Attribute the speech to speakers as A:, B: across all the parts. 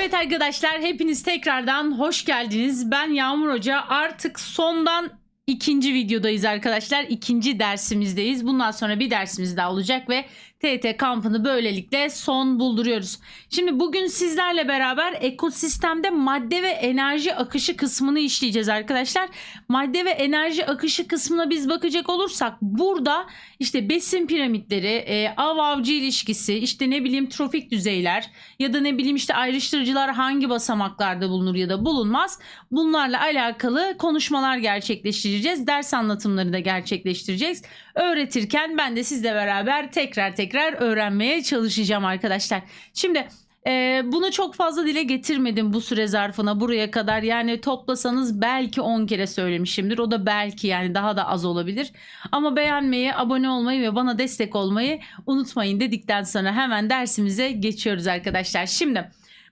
A: Evet arkadaşlar hepiniz tekrardan hoş geldiniz. Ben Yağmur Hoca. Artık sondan ikinci videodayız arkadaşlar. İkinci dersimizdeyiz. Bundan sonra bir dersimiz daha olacak ve TT kampını böylelikle son bulduruyoruz. Şimdi bugün sizlerle beraber ekosistemde madde ve enerji akışı kısmını işleyeceğiz arkadaşlar. Madde ve enerji akışı kısmına biz bakacak olursak burada işte besin piramitleri, e, av avcı ilişkisi, işte ne bileyim trofik düzeyler ya da ne bileyim işte ayrıştırıcılar hangi basamaklarda bulunur ya da bulunmaz. Bunlarla alakalı konuşmalar gerçekleştireceğiz. Ders anlatımları da gerçekleştireceğiz. Öğretirken ben de sizle beraber tekrar tekrar öğrenmeye çalışacağım arkadaşlar. Şimdi ee, bunu çok fazla dile getirmedim bu süre zarfına buraya kadar. Yani toplasanız belki 10 kere söylemişimdir. O da belki yani daha da az olabilir. Ama beğenmeyi, abone olmayı ve bana destek olmayı unutmayın dedikten sonra hemen dersimize geçiyoruz arkadaşlar. Şimdi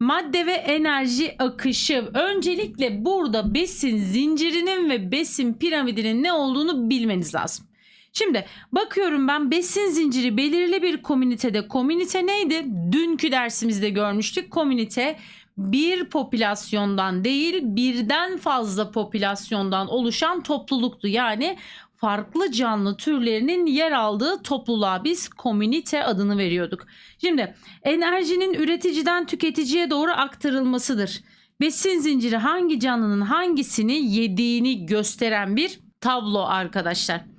A: madde ve enerji akışı. Öncelikle burada besin zincirinin ve besin piramidinin ne olduğunu bilmeniz lazım. Şimdi bakıyorum ben besin zinciri belirli bir komünitede. Komünite neydi? Dünkü dersimizde görmüştük. Komünite bir popülasyondan değil birden fazla popülasyondan oluşan topluluktu. Yani farklı canlı türlerinin yer aldığı topluluğa biz komünite adını veriyorduk. Şimdi enerjinin üreticiden tüketiciye doğru aktarılmasıdır. Besin zinciri hangi canlının hangisini yediğini gösteren bir tablo arkadaşlar.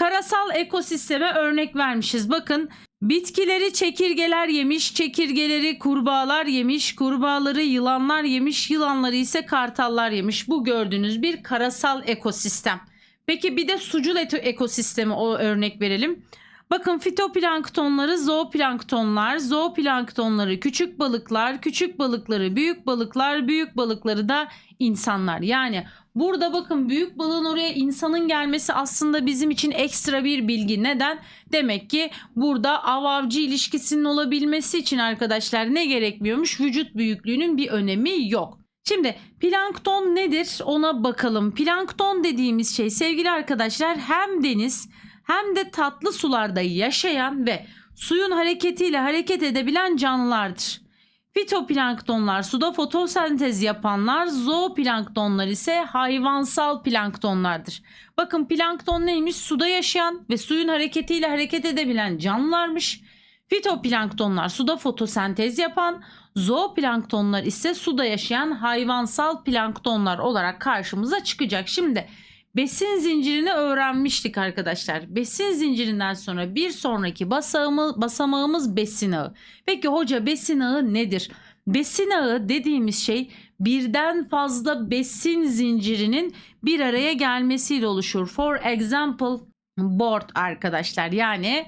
A: Karasal ekosisteme örnek vermişiz. Bakın bitkileri çekirgeler yemiş, çekirgeleri kurbağalar yemiş, kurbağaları yılanlar yemiş, yılanları ise kartallar yemiş. Bu gördüğünüz bir karasal ekosistem. Peki bir de sucul ekosistemi o örnek verelim. Bakın fitoplanktonları zooplanktonlar, zooplanktonları küçük balıklar, küçük balıkları büyük balıklar, büyük balıkları da insanlar. Yani burada bakın büyük balığın oraya insanın gelmesi aslında bizim için ekstra bir bilgi. Neden? Demek ki burada av avcı ilişkisinin olabilmesi için arkadaşlar ne gerekmiyormuş? Vücut büyüklüğünün bir önemi yok. Şimdi plankton nedir ona bakalım. Plankton dediğimiz şey sevgili arkadaşlar hem deniz hem de tatlı sularda yaşayan ve suyun hareketiyle hareket edebilen canlılardır. Fitoplanktonlar suda fotosentez yapanlar, zooplanktonlar ise hayvansal planktonlardır. Bakın plankton neymiş? Suda yaşayan ve suyun hareketiyle hareket edebilen canlılarmış. Fitoplanktonlar suda fotosentez yapan, zooplanktonlar ise suda yaşayan hayvansal planktonlar olarak karşımıza çıkacak. Şimdi besin zincirini öğrenmiştik arkadaşlar. Besin zincirinden sonra bir sonraki basamağımız, basamağımız besin ağı. Peki hoca besin ağı nedir? Besin ağı dediğimiz şey birden fazla besin zincirinin bir araya gelmesiyle oluşur. For example board arkadaşlar yani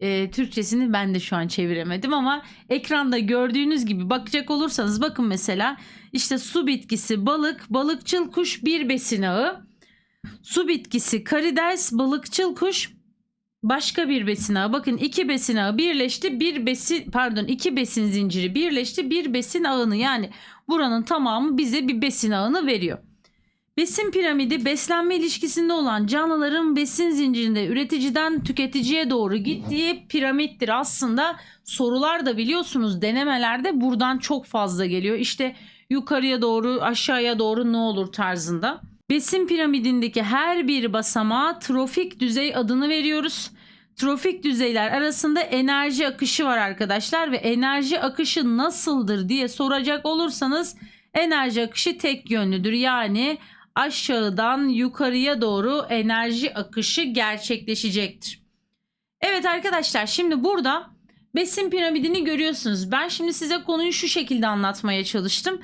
A: e, Türkçesini ben de şu an çeviremedim ama ekranda gördüğünüz gibi bakacak olursanız bakın mesela işte su bitkisi balık balıkçıl kuş bir besin ağı su bitkisi karides balıkçıl kuş başka bir besin ağı bakın iki besin ağı birleşti bir besin pardon iki besin zinciri birleşti bir besin ağını yani buranın tamamı bize bir besin ağını veriyor. Besin piramidi beslenme ilişkisinde olan canlıların besin zincirinde üreticiden tüketiciye doğru gittiği piramittir. Aslında sorular da biliyorsunuz denemelerde buradan çok fazla geliyor. İşte yukarıya doğru aşağıya doğru ne olur tarzında. Besin piramidindeki her bir basamağa trofik düzey adını veriyoruz. Trofik düzeyler arasında enerji akışı var arkadaşlar ve enerji akışı nasıldır diye soracak olursanız enerji akışı tek yönlüdür. Yani aşağıdan yukarıya doğru enerji akışı gerçekleşecektir. Evet arkadaşlar şimdi burada besin piramidini görüyorsunuz. Ben şimdi size konuyu şu şekilde anlatmaya çalıştım.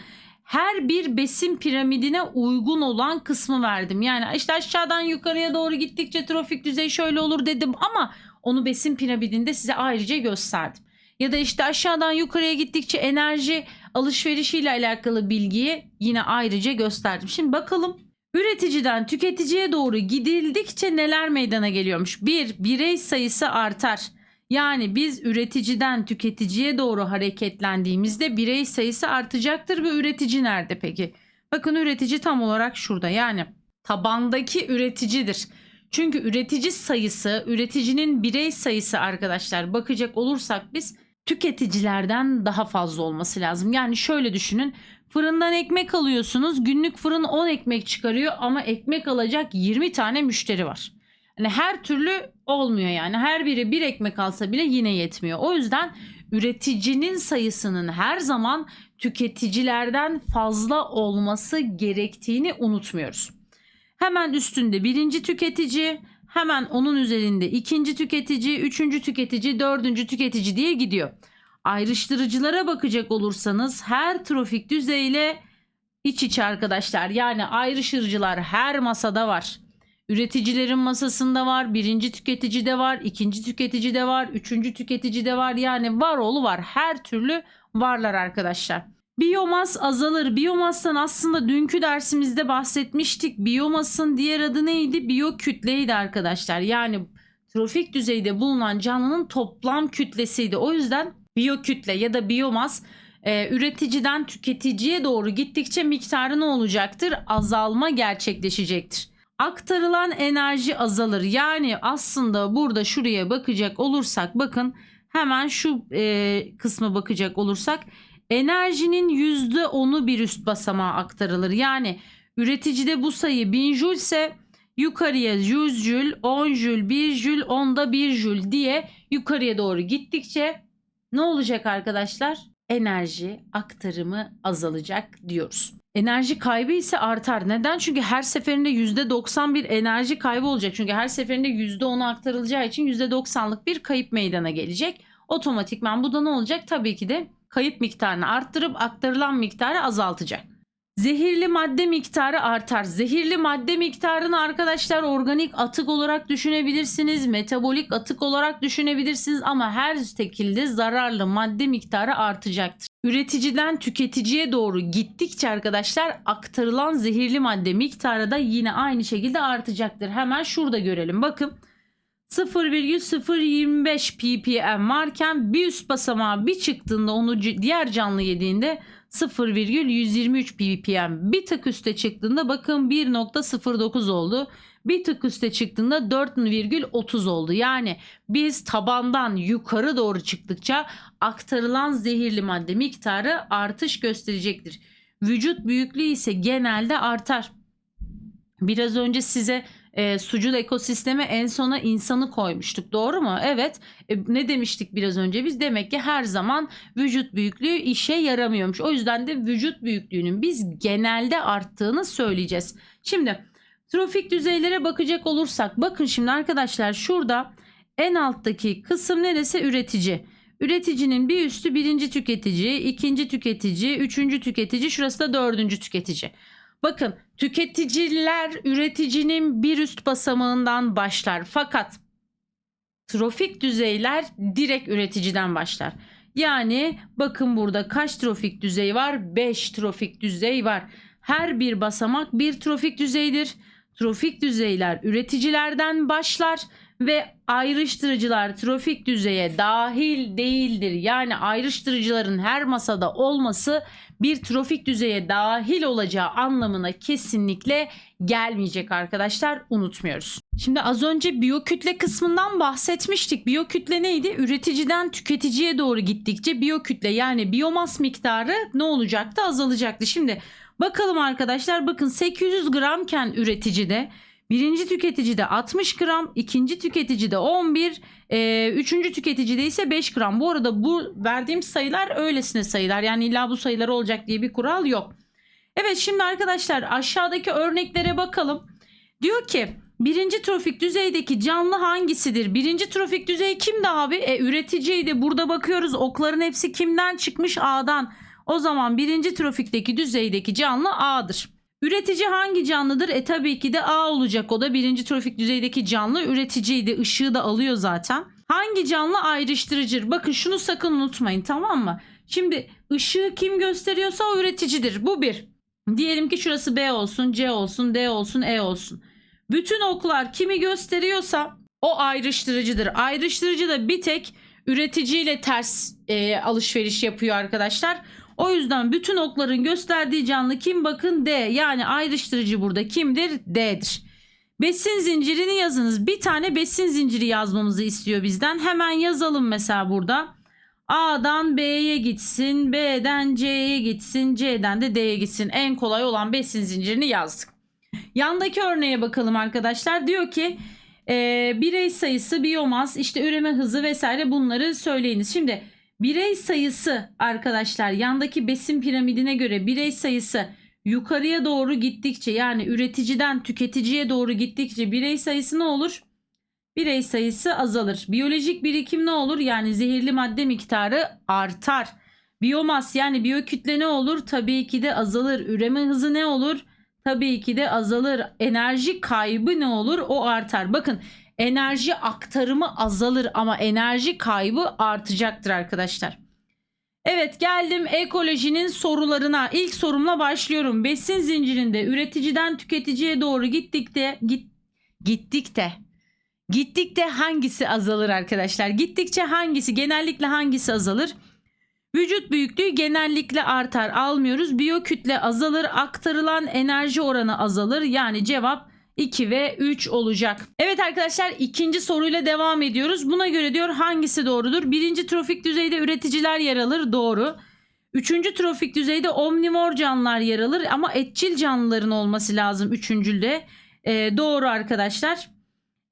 A: Her bir besin piramidine uygun olan kısmı verdim. Yani işte aşağıdan yukarıya doğru gittikçe trofik düzey şöyle olur dedim ama onu besin piramidinde size ayrıca gösterdim. Ya da işte aşağıdan yukarıya gittikçe enerji alışverişiyle alakalı bilgiyi yine ayrıca gösterdim. Şimdi bakalım üreticiden tüketiciye doğru gidildikçe neler meydana geliyormuş? Bir, birey sayısı artar. Yani biz üreticiden tüketiciye doğru hareketlendiğimizde birey sayısı artacaktır ve üretici nerede peki? Bakın üretici tam olarak şurada yani tabandaki üreticidir. Çünkü üretici sayısı, üreticinin birey sayısı arkadaşlar bakacak olursak biz tüketicilerden daha fazla olması lazım. Yani şöyle düşünün. Fırından ekmek alıyorsunuz. Günlük fırın 10 ekmek çıkarıyor ama ekmek alacak 20 tane müşteri var. Hani her türlü olmuyor yani. Her biri bir ekmek alsa bile yine yetmiyor. O yüzden üreticinin sayısının her zaman tüketicilerden fazla olması gerektiğini unutmuyoruz. Hemen üstünde birinci tüketici, hemen onun üzerinde ikinci tüketici, üçüncü tüketici, dördüncü tüketici diye gidiyor. Ayrıştırıcılara bakacak olursanız her trafik düzeyle iç içe arkadaşlar. Yani ayrıştırıcılar her masada var. Üreticilerin masasında var, birinci tüketici de var, ikinci tüketici de var, üçüncü tüketici de var. Yani var oğlu var. Her türlü varlar arkadaşlar. Biyomas azalır. Biyomastan aslında dünkü dersimizde bahsetmiştik. Biyomasın diğer adı neydi? Biyokütleydi arkadaşlar. Yani trofik düzeyde bulunan canlının toplam kütlesiydi. O yüzden biyokütle ya da biyomas e, üreticiden tüketiciye doğru gittikçe miktarı ne olacaktır? Azalma gerçekleşecektir. Aktarılan enerji azalır. Yani aslında burada şuraya bakacak olursak bakın hemen şu e, kısma bakacak olursak enerjinin %10'u bir üst basamağa aktarılır. Yani üreticide bu sayı 1000 jül ise yukarıya 100 jül, 10 jül, 1 jül, 10'da 1 jül diye yukarıya doğru gittikçe ne olacak arkadaşlar? Enerji aktarımı azalacak diyoruz. Enerji kaybı ise artar. Neden? Çünkü her seferinde %90 bir enerji kaybı olacak. Çünkü her seferinde %10'u aktarılacağı için %90'lık bir kayıp meydana gelecek. Otomatikman bu da ne olacak? Tabii ki de kayıp miktarını arttırıp aktarılan miktarı azaltacak. Zehirli madde miktarı artar. Zehirli madde miktarını arkadaşlar organik atık olarak düşünebilirsiniz, metabolik atık olarak düşünebilirsiniz ama her şekilde zararlı madde miktarı artacaktır. Üreticiden tüketiciye doğru gittikçe arkadaşlar aktarılan zehirli madde miktarı da yine aynı şekilde artacaktır. Hemen şurada görelim. Bakın 0,025 ppm varken bir üst basamağa bir çıktığında onu diğer canlı yediğinde 0,123 ppm. Bir tık üste çıktığında bakın 1.09 oldu. Bir tık üste çıktığında 4,30 oldu. Yani biz tabandan yukarı doğru çıktıkça aktarılan zehirli madde miktarı artış gösterecektir. Vücut büyüklüğü ise genelde artar. Biraz önce size e, sucul ekosisteme en sona insanı koymuştuk. Doğru mu? Evet. E, ne demiştik biraz önce? Biz demek ki her zaman vücut büyüklüğü işe yaramıyormuş. O yüzden de vücut büyüklüğünün biz genelde arttığını söyleyeceğiz. Şimdi trofik düzeylere bakacak olursak bakın şimdi arkadaşlar şurada en alttaki kısım neresi? Üretici. Üreticinin bir üstü birinci tüketici, ikinci tüketici, üçüncü tüketici, şurası da dördüncü tüketici. Bakın tüketiciler üreticinin bir üst basamağından başlar. Fakat trofik düzeyler direkt üreticiden başlar. Yani bakın burada kaç trofik düzey var? 5 trofik düzey var. Her bir basamak bir trofik düzeydir. Trofik düzeyler üreticilerden başlar ve ayrıştırıcılar trofik düzeye dahil değildir. Yani ayrıştırıcıların her masada olması bir trofik düzeye dahil olacağı anlamına kesinlikle gelmeyecek arkadaşlar unutmuyoruz. Şimdi az önce biyokütle kısmından bahsetmiştik. Biyokütle neydi? Üreticiden tüketiciye doğru gittikçe biyokütle yani biyomas miktarı ne olacaktı? Azalacaktı. Şimdi bakalım arkadaşlar bakın 800 gramken üreticide Birinci tüketicide 60 gram, ikinci tüketicide 11, e, üçüncü tüketicide ise 5 gram. Bu arada bu verdiğim sayılar öylesine sayılar. Yani illa bu sayılar olacak diye bir kural yok. Evet şimdi arkadaşlar aşağıdaki örneklere bakalım. Diyor ki birinci trofik düzeydeki canlı hangisidir? Birinci trofik düzey kimdi abi? E, üreticiydi. Burada bakıyoruz okların hepsi kimden çıkmış? A'dan. O zaman birinci trofikteki düzeydeki canlı A'dır. Üretici hangi canlıdır? E tabii ki de A olacak o da birinci trofik düzeydeki canlı üreticiydi. Işığı da alıyor zaten. Hangi canlı ayrıştırıcıdır? Bakın şunu sakın unutmayın tamam mı? Şimdi ışığı kim gösteriyorsa o üreticidir. Bu bir. Diyelim ki şurası B olsun, C olsun, D olsun, E olsun. Bütün oklar kimi gösteriyorsa o ayrıştırıcıdır. Ayrıştırıcı da bir tek üreticiyle ters e, alışveriş yapıyor arkadaşlar. O yüzden bütün okların gösterdiği canlı kim bakın D. Yani ayrıştırıcı burada kimdir? D'dir. Besin zincirini yazınız. Bir tane besin zinciri yazmamızı istiyor bizden. Hemen yazalım mesela burada. A'dan B'ye gitsin, B'den C'ye gitsin, C'den de D'ye gitsin. En kolay olan besin zincirini yazdık. Yandaki örneğe bakalım arkadaşlar. Diyor ki e, birey sayısı, biyomas, işte üreme hızı vesaire bunları söyleyiniz. Şimdi birey sayısı arkadaşlar yandaki besin piramidine göre birey sayısı yukarıya doğru gittikçe yani üreticiden tüketiciye doğru gittikçe birey sayısı ne olur? Birey sayısı azalır. Biyolojik birikim ne olur? Yani zehirli madde miktarı artar. Biyomas yani biyokütle ne olur? Tabii ki de azalır. Üreme hızı ne olur? Tabii ki de azalır. Enerji kaybı ne olur? O artar. Bakın enerji aktarımı azalır ama enerji kaybı artacaktır arkadaşlar. Evet geldim ekolojinin sorularına. İlk sorumla başlıyorum. Besin zincirinde üreticiden tüketiciye doğru gittikte git, gittikte gittikte hangisi azalır arkadaşlar? Gittikçe hangisi genellikle hangisi azalır? Vücut büyüklüğü genellikle artar. Almıyoruz. Biyokütle azalır. Aktarılan enerji oranı azalır. Yani cevap 2 ve 3 olacak. Evet arkadaşlar ikinci soruyla devam ediyoruz. Buna göre diyor hangisi doğrudur? Birinci trofik düzeyde üreticiler yer alır. Doğru. Üçüncü trofik düzeyde omnivor canlılar yer alır ama etçil canlıların olması lazım üçüncülde. Ee, doğru arkadaşlar.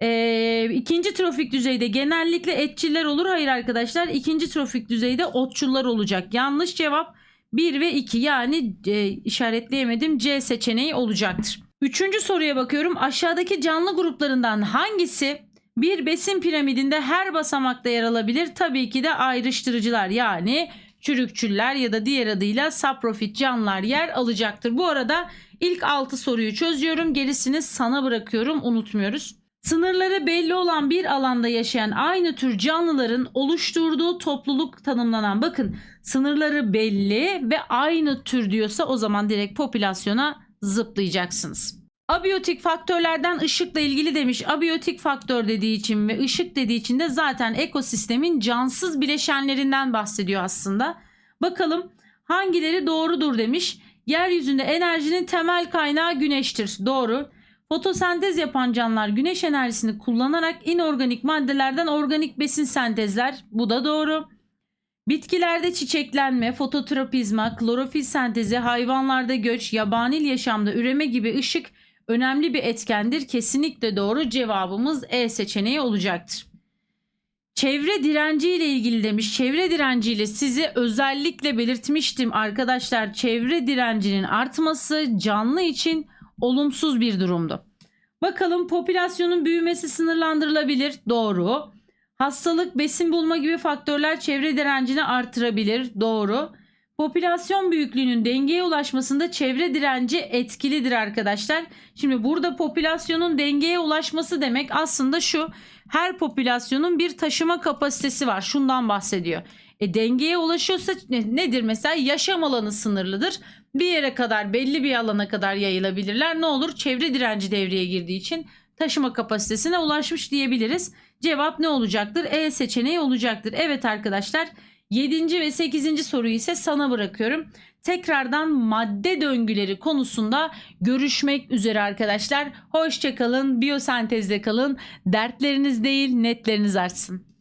A: Ee, ikinci trofik düzeyde genellikle etçiller olur. Hayır arkadaşlar ikinci trofik düzeyde otçullar olacak. Yanlış cevap 1 ve 2 yani e, işaretleyemedim C seçeneği olacaktır. Üçüncü soruya bakıyorum. Aşağıdaki canlı gruplarından hangisi bir besin piramidinde her basamakta yer alabilir? Tabii ki de ayrıştırıcılar yani çürükçüller ya da diğer adıyla saprofit canlılar yer alacaktır. Bu arada ilk 6 soruyu çözüyorum. Gerisini sana bırakıyorum. Unutmuyoruz. Sınırları belli olan bir alanda yaşayan aynı tür canlıların oluşturduğu topluluk tanımlanan bakın sınırları belli ve aynı tür diyorsa o zaman direkt popülasyona zıplayacaksınız. Abiyotik faktörlerden ışıkla ilgili demiş. Abiyotik faktör dediği için ve ışık dediği için de zaten ekosistemin cansız bileşenlerinden bahsediyor aslında. Bakalım hangileri doğrudur demiş. Yeryüzünde enerjinin temel kaynağı güneştir. Doğru. Fotosentez yapan canlılar güneş enerjisini kullanarak inorganik maddelerden organik besin sentezler. Bu da doğru. Bitkilerde çiçeklenme, fototropizma, klorofil sentezi, hayvanlarda göç, yabanil yaşamda üreme gibi ışık önemli bir etkendir. Kesinlikle doğru cevabımız E seçeneği olacaktır. Çevre direnci ile ilgili demiş. Çevre direnciyle sizi özellikle belirtmiştim arkadaşlar. Çevre direncinin artması canlı için olumsuz bir durumdu. Bakalım popülasyonun büyümesi sınırlandırılabilir. Doğru. Hastalık, besin bulma gibi faktörler çevre direncini artırabilir. Doğru. Popülasyon büyüklüğünün dengeye ulaşmasında çevre direnci etkilidir arkadaşlar. Şimdi burada popülasyonun dengeye ulaşması demek aslında şu. Her popülasyonun bir taşıma kapasitesi var. Şundan bahsediyor. E, dengeye ulaşıyorsa ne- nedir mesela? Yaşam alanı sınırlıdır. Bir yere kadar belli bir alana kadar yayılabilirler. Ne olur? Çevre direnci devreye girdiği için taşıma kapasitesine ulaşmış diyebiliriz. Cevap ne olacaktır? E seçeneği olacaktır. Evet arkadaşlar 7. ve 8. soruyu ise sana bırakıyorum. Tekrardan madde döngüleri konusunda görüşmek üzere arkadaşlar. Hoşçakalın, biyosentezde kalın. Dertleriniz değil netleriniz artsın.